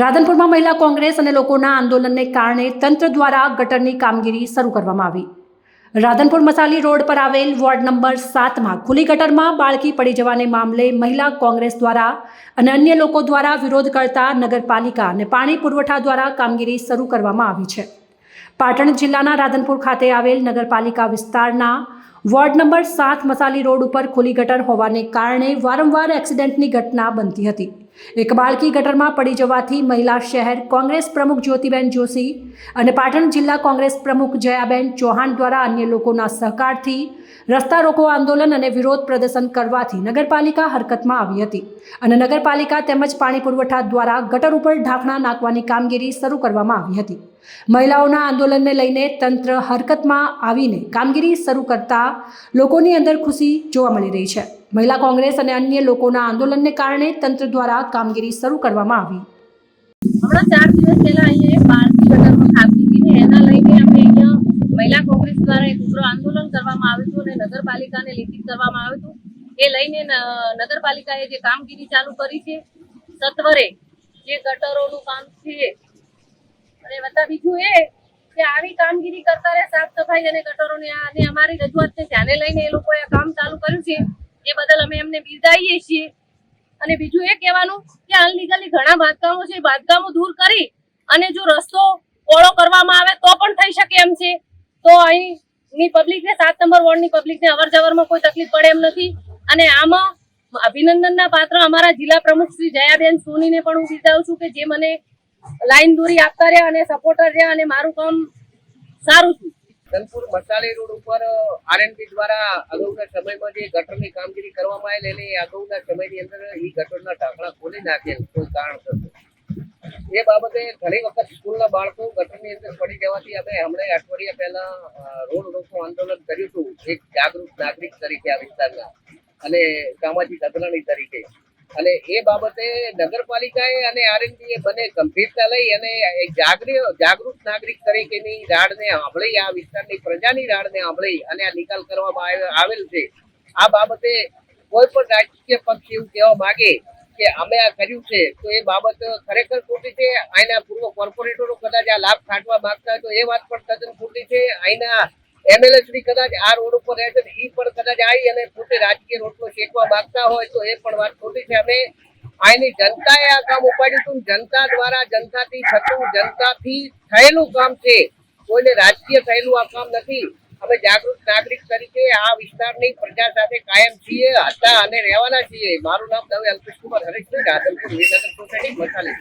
રાધનપુરમાં મહિલા કોંગ્રેસ અને લોકોના આંદોલનને કારણે તંત્ર દ્વારા ગટરની કામગીરી શરૂ કરવામાં આવી. રાધનપુર મસાલી રોડ પર આવેલ વોર્ડ નંબર સાતમાં ખુલ્લી ગટરમાં બાળકી પડી જવાને મામલે મહિલા કોંગ્રેસ દ્વારા અને અન્ય લોકો દ્વારા વિરોધ કરતા નગરપાલિકા અને પાણી પુરવઠા દ્વારા કામગીરી શરૂ કરવામાં આવી છે. પાટણ જિલ્લાના રાધનપુર ખાતે આવેલ નગરપાલિકા વિસ્તારના વોર્ડ નંબર સાત મસાલી રોડ ઉપર ખુલ્લી ગટર હોવાને કારણે વારંવાર એક્સિડન્ટની ઘટના બનતી હતી. એક બાળકી ગટરમાં પડી જવાથી મહિલા શહેર કોંગ્રેસ પ્રમુખ જ્યોતિબેન જોશી અને પાટણ જિલ્લા કોંગ્રેસ પ્રમુખ જયાબેન ચૌહાણ દ્વારા અન્ય લોકોના સહકારથી રસ્તા રોકો આંદોલન અને વિરોધ પ્રદર્શન કરવાથી નગરપાલિકા હરકતમાં આવી હતી. અને નગરપાલિકા તેમજ પાણી પુરવઠા દ્વારા ગટર ઉપર ઢાંકણા નાખવાની કામગીરી શરૂ કરવામાં આવી હતી. મહિલાઓના આંદોલનને લઈને તંત્ર હરકતમાં આવીને કામગીરી શરૂ કરતા લોકોની અંદર ખુશી જોવા મળી રહી છે. મહિલા કોંગ્રેસ અને અન્ય લોકોના આંદોલનને કારણે તંત્ર દ્વારા કામગીરી શરૂ કરવામાં આવી. હમણાં ચાર દિવસ પહેલા અહીંયા બાળકી ગટરમાં ખાબકી હતી એના લઈને અમે અહીંયા મહિલા કોંગ્રેસ દ્વારા એક ઉગ્ર આંદોલન કરવામાં આવ્યું હતું અને નગરપાલિકાને લેખિત કરવામાં આવ્યું હતું. એ લઈને નગરપાલિકાએ જે કામગીરી ચાલુ કરી છે, સત્વરે જે ગટરોનું કામ છે, અને વત્તા બીજું એ કે આવી કામગીરી કરતા રહે સાફ સફાઈ અને ગટરોની, અને અમારી રજૂઆતને ધ્યાને લઈને એ લોકોએ કામ ચાલુ કર્યું છે. એ બદલ અમે એમને બિરદાવીએ છીએ. અને બીજું એ કહેવાનું કે અનલીગલી ઘણા બાંધકામો છે બાંધકામો દૂર કરી અને જો રસ્તો ઓળો કરવામાં આવે તો પણ થઈ શકે એમ છે. તો અહીંની પબ્લિકને સાત નંબર વોર્ડની પબ્લિકને અવર જવરમાં કોઈ તકલીફ પડે એમ નથી. અને આમાં અભિનંદનના પાત્ર અમારા જિલ્લા પ્રમુખ શ્રી જયાબેન સોનીને પણ હું બિરદાવું છું કે જે મને લાઈન દૂરી આપતા રહ્યા અને સપોર્ટર રહ્યા અને મારું કામ સારું છે ધનપુર મસાલી રોડ ઉપર આરએનબી દ્વારા અગાઉના સમયમાં જે ગટરની કામગીરી કરવામાં આવેલ, એને અગાઉના સમયની અંદર એ ગટરના ઢાંકણા ખોલી નાખેલ, કોઈ કારણસર એ બાબતે ઘણી વખત સ્કૂલના બાળકો ગટરની અંદર પડી જવાથી અમે હમણાં અઠવાડિયા પહેલા રોડ રોકો આંદોલન કર્યું હતું, એક જાગૃત નાગરિક તરીકે આ વિસ્તારના, અને સામાજિક અગ્રણી તરીકે. અને એ બાબતે નગરપાલિકાએ અને આરએનબી બંને ગંભીરતા લઈ અને જાગૃત નાગરિક તરીકેની રાડને સાંભળી આ વિસ્તારની પ્રજાની રાડને સાંભળી અને આ નિકાલ કરવામાં આવે- આવેલ છે. આ બાબતે કોઈ પણ રાજકીય પક્ષ એવું કહેવા માગે કે અમે આ કર્યું છે, તો એ બાબત ખરેખર ખોટી છે. અહીંના પૂર્વ કોર્પોરેટરો કદાચ આ લાભ કાઢવા માંગતા હોય તો એ વાત પણ તદ્દન ખોટી છે. અહીંના એમએલએ શ્રી કદાચ આ રોડ ઉપર રહે છે એ પણ કદાચ આવી અને પોતે રાજકીય રોટલો શેકવા માંગતા હોય તો એ પણ વાત ખોટી છે. અમે અહીંની જનતાએ આ કામ ઉપાડ્યું હતું જનતા દ્વારા જનતાથી થતું, જનતાથી થયેલું કામ છે. કોઈને રાજકીય થયેલું આ કામ નથી. અમે જાગૃત નાગરિક તરીકે આ વિસ્તારની પ્રજા સાથે કાયમ છીએ, હતા અને રહેવાના છીએ. મારું નામ દવે અલ્પેશ કુમાર હરેશભાઈ, રાધનપુર વિનગર સોસાયટી, મસાલી.